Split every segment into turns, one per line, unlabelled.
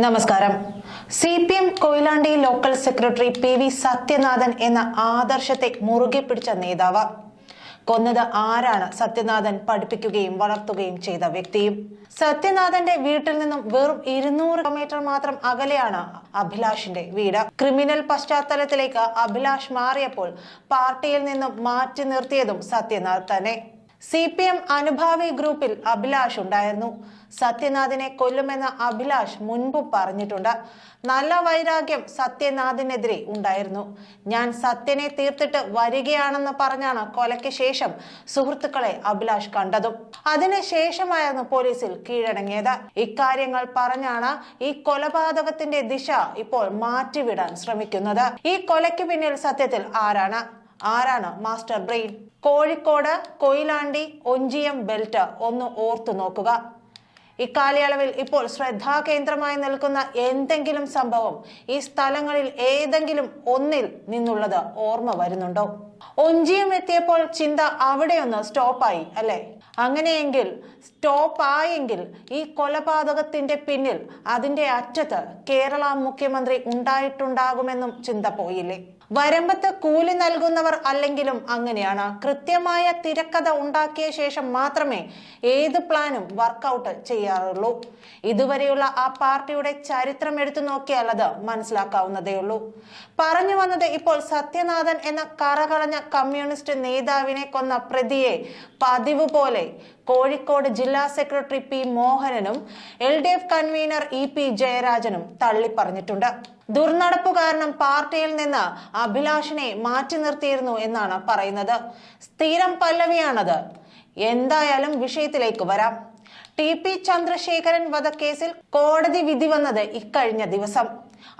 നമസ്കാരം. C P M Koyilandy local secretary P V Sathyanathan എന്ന ആദർശത്തെ മുറുകെ പിടിച്ച നേതാവ്. കൊന്നത് ആരാണ് സത്യനാഥൻ പഠിപ്പിക്കുകയും വളർത്തുകയും ചെയ്ത വ്യക്തിയും? സത്യനാഥന്റെ വീട്ടിൽ നിന്നും വെറും ഇരുന്നൂറ് മീറ്റർ മാത്രം അകലെയാണ് അഭിലാഷിന്റെ വീട്. ക്രിമിനൽ പശ്ചാത്തലത്തിലേക്ക് അഭിലാഷ് മാറിയപ്പോൾ പാർട്ടിയിൽ നിന്നും മാറ്റി നിർത്തിയതും സത്യനാഥ് തന്നെ സി പി എം അനുഭാവി ഗ്രൂപ്പിൽ അഭിലാഷ് ഉണ്ടായിരുന്നു. സത്യനാഥിനെ കൊല്ലുമെന്ന അഭിലാഷ് മുൻപ് പറഞ്ഞിട്ടുണ്ട്. നല്ല വൈരാഗ്യം സത്യനാഥിനെതിരെ ഉണ്ടായിരുന്നു. ഞാൻ സത്യനെ തീർത്തിട്ട് വരികയാണെന്ന് പറഞ്ഞാണ് കൊലയ്ക്ക് ശേഷം സുഹൃത്തുക്കളെ അഭിലാഷ് കണ്ടതും. അതിനുശേഷമായിരുന്നു പോലീസിൽ കീഴടങ്ങിയത്. ഇക്കാര്യങ്ങൾ പറഞ്ഞാണ് ഈ കൊലപാതകത്തിന്റെ ദിശ ഇപ്പോൾ മാറ്റിവിടാൻ ശ്രമിക്കുന്നത്. ഈ കൊലയ്ക്ക് പിന്നിൽ സത്യത്തിൽ ആരാണ്? ആരാണ് master brain? Kozhikode Koyilandy Onchiyam belt ഒന്ന് ഓർത്തു നോക്കുക. ഇക്കാലയളവിൽ ഇപ്പോൾ ശ്രദ്ധാകേന്ദ്രമായി നിൽക്കുന്ന എന്തെങ്കിലും സംഭവം ഈ സ്ഥലങ്ങളിൽ ഏതെങ്കിലും ഒന്നിൽ നിന്നുള്ളത് ഓർമ്മ വരുന്നുണ്ടോ? ഒഞ്ചിയം എത്തിയപ്പോൾ ചിന്ത അവിടെയൊന്ന് സ്റ്റോപ്പായി അല്ലെ? അങ്ങനെയെങ്കിൽ സ്റ്റോപ്പായെങ്കിൽ ഈ കൊലപാതകത്തിന്റെ പിന്നിൽ അതിന്റെ അറ്റത്ത് കേരള മുഖ്യമന്ത്രി ഉണ്ടായിട്ടുണ്ടാകുമെന്നും ചിന്ത പോയില്ലേ? വരമ്പത്ത് കൂലി നൽകുന്നവർ അല്ലെങ്കിലും അങ്ങനെയാണ്. കൃത്യമായ തിരക്കഥ ഉണ്ടാക്കിയ ശേഷം മാത്രമേ ഏത് പ്ലാനും വർക്കൗട്ട് ചെയ്യാറുള്ളൂ. ഇതുവരെയുള്ള ആ പാർട്ടിയുടെ ചരിത്രം എടുത്തു നോക്കിയാൽ അത് മനസ്സിലാക്കാവുന്നതേ ഉള്ളൂ. പറഞ്ഞു വന്നത് ഇപ്പോൾ സത്യനാഥൻ എന്ന കറകളഞ്ഞ കമ്മ്യൂണിസ്റ്റ് നേതാവിനെ കൊന്ന പ്രതിയെ പതിവ് പോലെ കോഴിക്കോട് ജില്ലാ secretary P മോഹനനും L D F convener E P ജയരാജനും തള്ളിപ്പറഞ്ഞിട്ടുണ്ട്. ദുർനടപ്പ് കാരണം പാർട്ടിയിൽ നിന്ന് അഭിലാഷിനെ മാറ്റി നിർത്തിയിരുന്നു എന്നാണ് പറയുന്നത്. സ്ഥിരം പല്ലവിയാണത്. എന്തായാലും വിഷയത്തിലേക്ക് വരാം. ടി പി ചന്ദ്രശേഖരൻ വധക്കേസിൽ കോടതി വിധി വന്നത് ഇക്കഴിഞ്ഞ ദിവസം.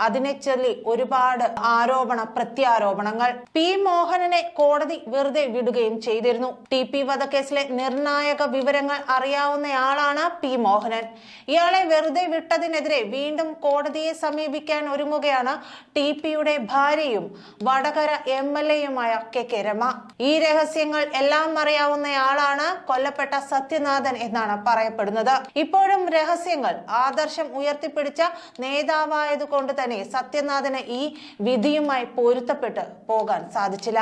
അതിനെ ചൊല്ലി ഒരുപാട് ആരോപണ പ്രത്യാരോപണങ്ങൾ. പി മോഹനനെ കോടതി വെറുതെ വിടുകയും ചെയ്തിരുന്നു. ടി പി വധക്കേസിലെ നിർണായക വിവരങ്ങൾ അറിയാവുന്നയാളാണ് പി മോഹനൻ. ഇയാളെ വെറുതെ വിട്ടതിനെതിരെ വീണ്ടും കോടതിയെ സമീപിക്കാൻ ഒരുങ്ങുകയാണ് ടി പിയുടെ ഭാര്യയും വടകര എം എൽ എയുമായ കെ കെ രമ. ഈ രഹസ്യങ്ങൾ എല്ലാം അറിയാവുന്നയാളാണ് കൊല്ലപ്പെട്ട സത്യനാഥൻ എന്നാണ് പറയപ്പെടുന്നത്. ഇപ്പോഴും രഹസ്യങ്ങൾ ആദർശം ഉയർത്തിപ്പിടിച്ച നേതാവായതുകൊണ്ട് തന്നെ സത്യനാഥന് ഈ വിധിയുമായി പൊരുത്തപ്പെട്ട് പോകാൻ സാധിച്ചില്ല.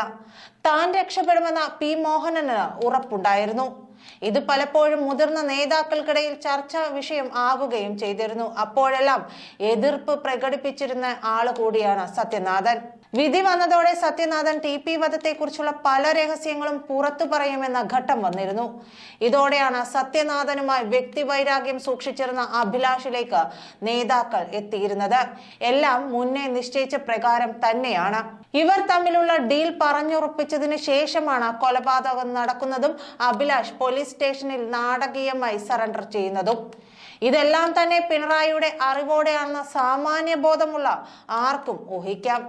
താൻ രക്ഷപ്പെടുമെന്ന പി മോഹനന് ഉറപ്പുണ്ടായിരുന്നു. ഇത് പലപ്പോഴും മുതിർന്ന നേതാക്കൾക്കിടയിൽ ചർച്ചാ വിഷയം ആവുകയും ചെയ്തിരുന്നു. അപ്പോഴെല്ലാം എതിർപ്പ് പ്രകടിപ്പിച്ചിരുന്ന ആൾ കൂടിയാണ് സത്യനാഥൻ. വിധി വന്നതോടെ സത്യനാഥൻ ടി പി വധത്തെക്കുറിച്ചുള്ള പല രഹസ്യങ്ങളും പുറത്തു പറയുമെന്ന ഘട്ടം വന്നിരുന്നു. ഇതോടെയാണ് സത്യനാഥനുമായി വ്യക്തിവൈരാഗ്യം സൂക്ഷിച്ചിരുന്ന അഭിലാഷിലേക്ക് നേതാക്കൾ എത്തിയിരുന്നത്. എല്ലാം മുന്നേ നിശ്ചയിച്ച പ്രകാരം തന്നെയാണ്. ഇവർ തമ്മിലുള്ള ഡീൽ പറഞ്ഞുറപ്പിച്ചതിന് ശേഷമാണ് കൊലപാതകം നടക്കുന്നതും അഭിലാഷ് പോലീസ് സ്റ്റേഷനിൽ നാടകീയമായി സറണ്ടർ ചെയ്യുന്നതും. ഇതെല്ലാം തന്നെ പിണറായിയുടെ അറിവോടെയാണെന്ന സാമാന്യ ബോധമുള്ള ആർക്കും ഊഹിക്കാം.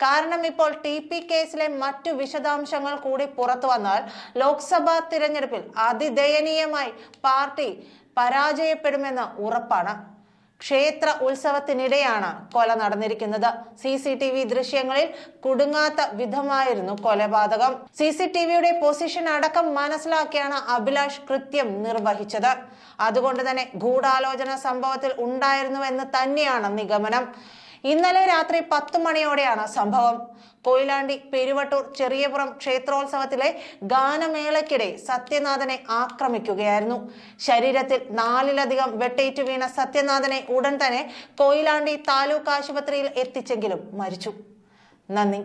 കാരണം ഇപ്പോൾ ടി പി കേസിലെ മറ്റു വിശദാംശങ്ങൾ കൂടി പുറത്തു വന്നാൽ ലോക്സഭാ തിരഞ്ഞെടുപ്പിൽ അതിദയനീയമായി പാർട്ടി പരാജയപ്പെടുമെന്ന ഉറപ്പാണ്. ക്ഷേത്ര ഉത്സവത്തിനിടെയാണ് കൊല നടന്നിരിക്കുന്നത്. സി സി ടി വി ദൃശ്യങ്ങളിൽ കുടുങ്ങാത്ത വിധമായിരുന്നു കൊലപാതകം. സി സി ടി വിയുടെ പൊസിഷൻ അടക്കം മനസ്സിലാക്കിയാണ് അഭിലാഷ് കൃത്യം നിർവഹിച്ചത്. അതുകൊണ്ട് തന്നെ ഗൂഢാലോചന സംഭവത്തിൽ ഉണ്ടായിരുന്നുവെന്ന് തന്നെയാണ് നിഗമനം. ഇന്നലെ രാത്രി പത്ത് മണിയോടെയാണ് സംഭവം. കൊയിലാണ്ടി പെരുവട്ടൂർ ചെറിയപുറം ക്ഷേത്രോത്സവത്തിലെ ഗാനമേളയ്ക്കിടെ സത്യനാഥനെ ആക്രമിക്കുകയായിരുന്നു. ശരീരത്തിൽ നാലിലധികം വെട്ടേറ്റു വീണ സത്യനാഥനെ ഉടൻ തന്നെ കൊയിലാണ്ടി താലൂക്ക് ആശുപത്രിയിൽ എത്തിച്ചെങ്കിലും മരിച്ചു. നന്ദി.